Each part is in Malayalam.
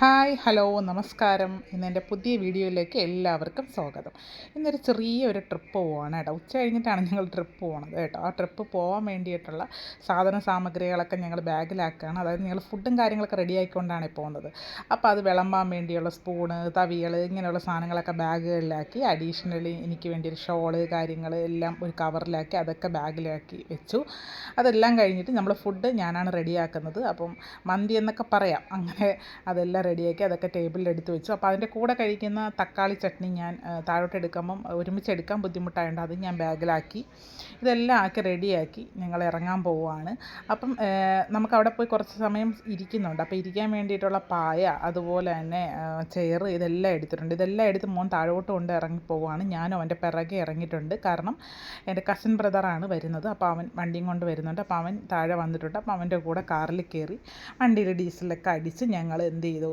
ഹായ് ഹലോ നമസ്കാരം. ഇന്ന് എന്റെ പുതിയ വീഡിയോയിലേക്ക് എല്ലാവർക്കും സ്വാഗതം. ഇന്നൊരു ചെറിയൊരു ട്രിപ്പ് പോവാണ് കേട്ടോ. ഉച്ച കഴിഞ്ഞിട്ടാണ് ഞങ്ങൾ ട്രിപ്പ് പോകണത് കേട്ടോ. ആ ട്രിപ്പ് പോകാൻ വേണ്ടിയിട്ടുള്ള സാധന സാമഗ്രികളൊക്കെ ഞങ്ങൾ ബാഗിലാക്കുകയാണ്. അതായത് ഞങ്ങൾ ഫുഡും കാര്യങ്ങളൊക്കെ റെഡി ആയിക്കൊണ്ടാണ് പോകുന്നത് അപ്പോൾ അത് വിളമ്പാൻ വേണ്ടിയുള്ള സ്പൂണ് തവികൾ ഇങ്ങനെയുള്ള സാധനങ്ങളൊക്കെ ബാഗുകളിലാക്കി അഡീഷണലി എനിക്ക് വേണ്ടി ഒരു ഷോൾ കാര്യങ്ങൾ എല്ലാം ഒരു കവറിലാക്കി അതൊക്കെ ബാഗിലാക്കി വെച്ചു. അതെല്ലാം കഴിഞ്ഞിട്ട് നമ്മൾ ഫുഡ് ഞാനാണ് റെഡിയാക്കുന്നത് അപ്പം മന്തി എന്നൊക്കെ പറയാം. അങ്ങനെ അതെല്ലാം റെഡിയാക്കി അതൊക്കെ ടേബിളിൽ എടുത്ത് വെച്ചു. അപ്പോൾ അതിന്റെ കൂടെ കഴിക്കുന്ന തക്കാളി ചട്നി ഞാൻ താഴോട്ട് എടുക്കുമ്പം ഒരുമിച്ച് എടുക്കാൻ ബുദ്ധിമുട്ടായതുകൊണ്ട് അത് ഞാൻ ബാഗിലാക്കി. ഇതെല്ലാം ആക്കി റെഡിയാക്കി ഞങ്ങൾ ഇറങ്ങാൻ പോവുകയാണ്. അപ്പം നമുക്ക് അവിടെ പോയി കുറച്ച് സമയം ഇരിക്കുന്നുണ്ട്. അപ്പോൾ ഇരിക്കാൻ വേണ്ടിയിട്ടുള്ള പായ അതുപോലെ തന്നെ ചെയർ ഇതെല്ലാം എടുത്തിട്ടുണ്ട്. ഇതെല്ലാം എടുത്ത് മോൻ താഴോട്ട് കൊണ്ട് ഇറങ്ങി പോവുകയാണ്. ഞാനും അവന്റെ പിറകെ ഇറങ്ങിയിട്ടുണ്ട്. കാരണം എന്റെ കസിൻ ബ്രദറാണ് വരുന്നത്. അപ്പോൾ അവൻ വണ്ടിയും കൊണ്ട് വരുന്നുണ്ട്. അപ്പോൾ അവൻ താഴെ വന്നിട്ടുണ്ട്. അപ്പോൾ അവന്റെ കൂടെ കാറിൽ കയറി വണ്ടിയിൽ ഡീസലൊക്കെ അടിച്ച് ഞങ്ങൾ എന്ത് ചെയ്തു?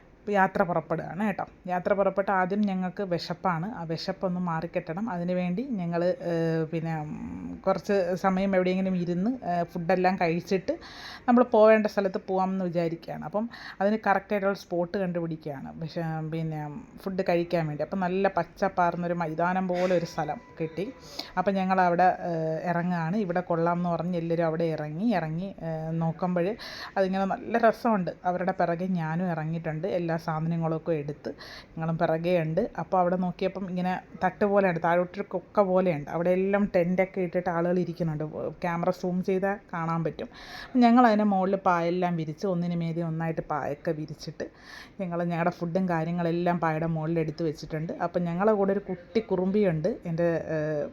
യാത്ര പുറപ്പെടുകയാണ് കേട്ടോ. യാത്ര പുറപ്പെട്ട് ആദ്യം ഞങ്ങൾക്ക് വിശപ്പാണ്. ആ വിശപ്പൊന്ന് മാറിക്കിട്ടണം. അതിനുവേണ്ടി ഞങ്ങൾ പിന്നെ കുറച്ച് സമയം എവിടെയെങ്കിലും ഇരുന്ന് ഫുഡെല്ലാം കഴിച്ചിട്ട് നമ്മൾ പോവേണ്ട സ്ഥലത്ത് പോകാമെന്ന് വിചാരിക്കുകയാണ്. അപ്പം അതിന് കറക്റ്റായിട്ടുള്ള സ്പോട്ട് കണ്ടുപിടിക്കുകയാണ്. പിന്നെ ഫുഡ് കഴിക്കാൻ വേണ്ടി. അപ്പം നല്ല പച്ചപ്പാർന്നൊരു മൈതാനം പോലെ ഒരു സ്ഥലം കിട്ടി. അപ്പം ഞങ്ങൾ അവിടെ ഇറങ്ങുകയാണ്. ഇവിടെ കൊള്ളാം എന്ന് പറഞ്ഞ് എല്ലാവരും അവിടെ ഇറങ്ങി ഇറങ്ങി നോക്കുമ്പോൾ അതിങ്ങനെ നല്ല രസമുണ്ട്. അവരുടെ പിറകെ ഞാനും ഇറങ്ങിയിട്ടുണ്ട്. സാധനങ്ങളൊക്കെ എടുത്ത് ഞങ്ങളും പിറകെയുണ്ട് അപ്പോൾ അവിടെ നോക്കിയപ്പം ഇങ്ങനെ തട്ട് പോലെയുണ്ട് താഴോട്ടൊരു കൊക്ക പോലെയുണ്ട്. അവിടെ എല്ലാം ടെന്റൊക്കെ ഇട്ടിട്ട് ആളുകൾ ഇരിക്കുന്നുണ്ട്. ക്യാമറ സൂം ചെയ്താൽ കാണാൻ പറ്റും. ഞങ്ങൾ അതിന്റെ മുകളിൽ പായെല്ലാം വിരിച്ച് ഒന്നിന് മീതി ഒന്നായിട്ട് പായൊക്കെ വിരിച്ചിട്ട് ഞങ്ങൾ ഞങ്ങളുടെ ഫുഡും കാര്യങ്ങളെല്ലാം പായയുടെ മുകളിൽ എടുത്ത് വെച്ചിട്ടുണ്ട്. അപ്പം ഞങ്ങളുടെ കൂടെ ഒരു കുട്ടി കുറുമ്പിയുണ്ട്. എന്റെ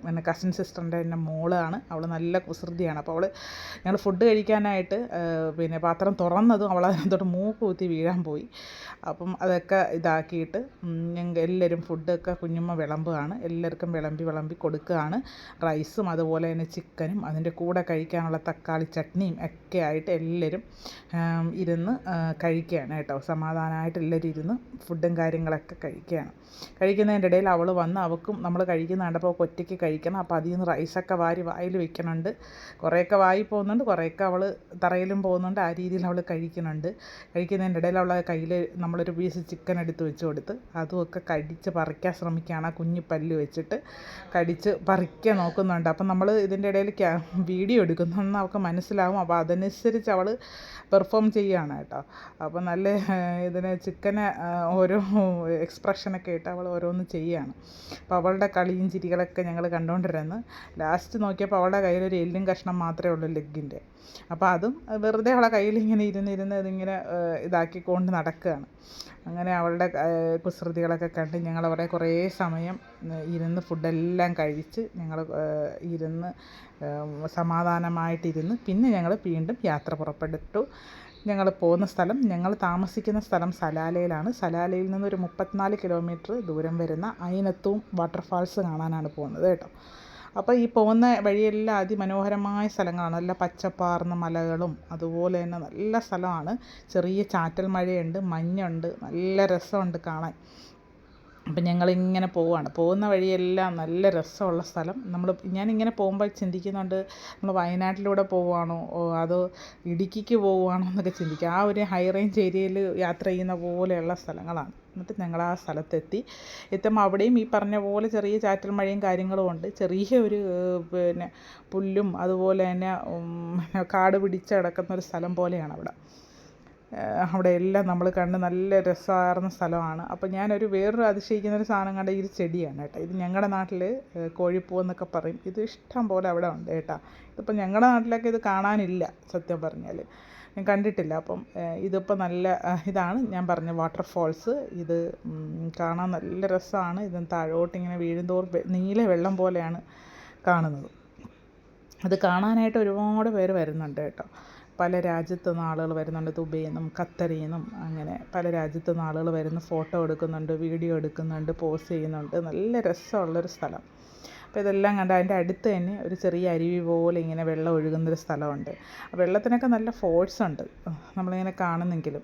എന്റെ കസിൻ സിസ്റ്ററിന്റെ എന്റെ മോളാണ്. അവൾ നല്ല കുസൃതിയാണ്. അപ്പോൾ അവൾ ഞങ്ങൾ ഫുഡ് കഴിക്കാനായിട്ട് പിന്നെ പാത്രം തുറന്നതും അവൾ അതിനകത്തോട്ട് മൂക്ക് കുത്തി വീഴാൻ പോയി. അപ്പം അതൊക്കെ ഇതാക്കിയിട്ട് ഞങ്ങൾ എല്ലാവരും ഫുഡൊക്കെ കുഞ്ഞുമ്മ വിളമ്പുകയാണ്. എല്ലാവർക്കും വിളമ്പി വിളമ്പി കൊടുക്കുകയാണ്. റൈസും അതുപോലെ തന്നെ ചിക്കനും അതിന്റെ കൂടെ കഴിക്കാനുള്ള തക്കാളി ചട്നിയും ഒക്കെ ആയിട്ട് എല്ലാവരും ഇരുന്ന് കഴിക്കുകയാണ് കേട്ടോ. സമാധാനമായിട്ട് എല്ലാവരും ഇരുന്ന് ഫുഡും കാര്യങ്ങളൊക്കെ കഴിക്കുകയാണ്. കഴിക്കുന്നതിന്റെ ഇടയിൽ അവൾ വന്ന് അവൾക്കും നമ്മൾ കഴിക്കുന്ന കണ്ടപ്പോൾ ഒറ്റയ്ക്ക് കഴിക്കണം. അപ്പോൾ അതിൽ നിന്ന് റൈസൊക്കെ വാരി വായിൽ വെക്കണുണ്ട്. കുറേയൊക്കെ വായി പോകുന്നുണ്ട് കുറേയൊക്കെ അവൾ തറയിലും പോകുന്നുണ്ട്. ആ രീതിയിൽ അവൾ കഴിക്കുന്നുണ്ട്. കഴിക്കുന്നതിന്റെ ഇടയിൽ അവളെ കയ്യിൽ നമ്മളൊരു പീസ് ചിക്കൻ എടുത്ത് വെച്ച് കൊടുത്ത് അതുമൊക്കെ കടിച്ച് പറിക്കാൻ ശ്രമിക്കുകയാണ്. ആ കുഞ്ഞു പല്ല് വെച്ചിട്ട് കടിച്ച് പറിക്കാൻ നോക്കുന്നുണ്ട്. അപ്പം നമ്മൾ ഇതിന്റെ ഇടയിൽ ക്യാ വീഡിയോ എടുക്കുന്നതെന്ന് അവൾക്ക് മനസ്സിലാവും. അപ്പോൾ അതനുസരിച്ച് അവൾ പെർഫോം ചെയ്യുകയാണ് കേട്ടോ. അപ്പോൾ നല്ല ഇതിന് ചിക്കനെ ഓരോ എക്സ്പ്രഷനൊക്കെ ഇട്ട് അവൾ ഓരോന്ന് ചെയ്യുകയാണ്. അപ്പോൾ അവളുടെ കളിയും ചിരികളൊക്കെ ഞങ്ങൾ കണ്ടുകൊണ്ടിരുന്നു. ലാസ്റ്റ് നോക്കിയപ്പോൾ അവളുടെ കയ്യിലൊരു എല്ലും കഷ്ണം മാത്രമേ ഉള്ളൂ ലെഗിന്റെ അപ്പോൾ അതും വെറുതെ അവളെ കയ്യിൽ ഇങ്ങനെ ഇരുന്ന് ഇരുന്ന് ഇതിങ്ങനെ ഇതാക്കിക്കൊണ്ട് നടക്കുകയാണ്. അങ്ങനെ അവളുടെ കുസൃതികളൊക്കെ കണ്ട് ഞങ്ങൾ അവിടെ കുറേ സമയം ഇരുന്ന് ഫുഡെല്ലാം കഴിച്ച് ഞങ്ങൾ ഇരുന്ന് സമാധാനമായിട്ടിരുന്ന് പിന്നെ ഞങ്ങൾ വീണ്ടും യാത്ര പുറപ്പെട്ടു. ഞങ്ങൾ പോകുന്ന സ്ഥലം ഞങ്ങൾ താമസിക്കുന്ന സ്ഥലം സലാലയിലാണ്. സലാലയിൽ നിന്ന് ഒരു മുപ്പത്തിനാല് കിലോമീറ്റർ ദൂരം വരുന്ന അയിനത്തും വാട്ടർഫാൾസ് കാണാനാണ് പോകുന്നത് കേട്ടോ. അപ്പോൾ ഈ പോകുന്ന വഴിയെല്ലാം അതിമനോഹരമായ സ്ഥലങ്ങളാണ്. നല്ല പച്ചപ്പാർന്ന മലകളും അതുപോലെ തന്നെ നല്ല സ്ഥലമാണ്. ചെറിയ ചാറ്റൽ മഴയുണ്ട് മഞ്ഞുണ്ട് നല്ല രസമുണ്ട് കാണാൻ. അപ്പം ഞങ്ങളിങ്ങനെ പോവുകയാണ് പോകുന്ന വഴിയെല്ലാം നല്ല രസമുള്ള സ്ഥലം. നമ്മൾ ഞാനിങ്ങനെ പോകുമ്പോൾ ചിന്തിക്കുന്നുണ്ട് നമ്മൾ വയനാട്ടിലൂടെ പോവുകയാണോ അതോ ഇടുക്കിക്ക് പോവുകയാണോ എന്നൊക്കെ ചിന്തിക്കുക ആ ഒരു ഹൈ റേഞ്ച് ഏരിയയിൽ യാത്ര ചെയ്യുന്ന പോലെയുള്ള സ്ഥലങ്ങളാണ്. എന്നിട്ട് ഞങ്ങൾ ആ സ്ഥലത്തെത്തി. എത്തുമ്പോൾ അവിടെയും ഈ പറഞ്ഞ പോലെ ചെറിയ ചാറ്റൽ മഴയും കാര്യങ്ങളും ഉണ്ട്. ചെറിയ ഒരു പിന്നെ പുല്ലും അതുപോലെ തന്നെ കാട് പിടിച്ച് കിടക്കുന്ന ഒരു സ്ഥലം പോലെയാണ് അവിടെ. അവിടെ എല്ലാം നമ്മൾ കണ്ട് നല്ല രസമാർന്ന സ്ഥലമാണ്. അപ്പോൾ ഞാനൊരു വേറൊരു അതിശയിക്കുന്ന ഒരു സാധനം കണ്ട ഈ ഒരു ചെടിയാണ് കേട്ടോ. ഇത് ഞങ്ങളുടെ നാട്ടിൽ കോഴിപ്പൂ എന്നൊക്കെ പറയും. ഇത് ഇഷ്ടം പോലെ അവിടെ ഉണ്ട് കേട്ടോ. ഇതിപ്പോൾ ഞങ്ങളുടെ നാട്ടിലൊക്കെ ഇത് കാണാനില്ല സത്യം പറഞ്ഞാൽ ഞാൻ കണ്ടിട്ടില്ല. അപ്പം ഇതിപ്പോൾ നല്ല ഇതാണ് ഞാൻ പറഞ്ഞ വാട്ടർഫോൾസ്. ഇത് കാണാൻ നല്ല രസമാണ്. ഇത് താഴോട്ട് ഇങ്ങനെ വീഴുന്തോറും നീല വെള്ളം പോലെയാണ് കാണുന്നത്. അത് കാണാനായിട്ട് ഒരുപാട് പേര് വരുന്നുണ്ട് കേട്ടോ. പല രാജ്യത്തു നിന്ന് ആളുകൾ വരുന്നുണ്ട്. ദുബൈയിൽ നിന്നും ഖത്തറിൽ നിന്നും അങ്ങനെ പല രാജ്യത്തു നിന്ന് ആളുകൾ വരുന്നു ഫോട്ടോ എടുക്കുന്നുണ്ട് വീഡിയോ എടുക്കുന്നുണ്ട് പോസ്റ്റ് ചെയ്യുന്നുണ്ട്. നല്ല രസമുള്ളൊരു സ്ഥലം. അപ്പോൾ ഇതെല്ലാം കണ്ട് അതിന്റെ അടുത്ത് തന്നെ ഒരു ചെറിയ അരുവി പോലെ ഇങ്ങനെ വെള്ളം ഒഴുകുന്നൊരു സ്ഥലമുണ്ട്. വെള്ളത്തിനൊക്കെ നല്ല ഫോഴ്സ് ഉണ്ട്. നമ്മളിങ്ങനെ കാണുന്നെങ്കിലും.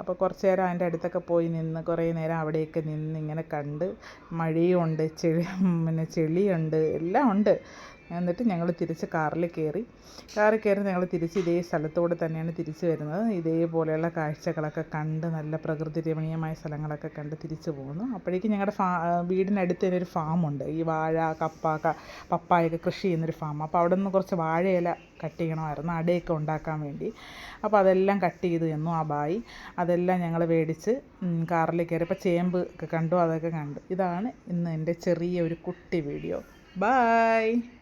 അപ്പോൾ കുറച്ച് നേരം അതിന്റെ അടുത്തൊക്കെ പോയി നിന്ന് കുറേ നേരം അവിടെയൊക്കെ നിന്ന് ഇങ്ങനെ കണ്ട് മഴയും ഉണ്ട് ചെളി പിന്നെ ചെളിയുണ്ട് എല്ലാം ഉണ്ട്. എന്നിട്ട് ഞങ്ങൾ തിരിച്ച് കാറിൽ കയറി കാറിൽ കയറി ഞങ്ങൾ തിരിച്ച് ഇതേ സ്ഥലത്തോട് തന്നെയാണ് തിരിച്ച് വരുന്നത്. ഇതേപോലെയുള്ള കാഴ്ചകളൊക്കെ കണ്ട് നല്ല പ്രകൃതി രമണീയമായ സ്ഥലങ്ങളൊക്കെ കണ്ട് തിരിച്ച് പോകുന്നു അപ്പോഴേക്കും ഞങ്ങളുടെ ഫാ വീടിനടുത്ത് തന്നെ ഒരു ഫാമുണ്ട്. ഈ വാഴ കപ്പ പപ്പായൊക്കെ കൃഷി ചെയ്യുന്നൊരു ഫാം. അപ്പോൾ അവിടെ നിന്ന് കുറച്ച് വാഴയില കട്ട് ചെയ്യണമായിരുന്നു അടയൊക്കെ ഉണ്ടാക്കാൻ വേണ്ടി. അപ്പോൾ അതെല്ലാം കട്ട് ചെയ്തു തന്നു ആ ബായി. അതെല്ലാം ഞങ്ങൾ മേടിച്ച് കാറിൽ കയറിയപ്പോൾ ചേമ്പ് ഒക്കെ കണ്ടു അതൊക്കെ കണ്ടു. ഇതാണ് ഇന്ന് എന്റെ ചെറിയ ഒരു കുട്ടി വീഡിയോ. ബായ്!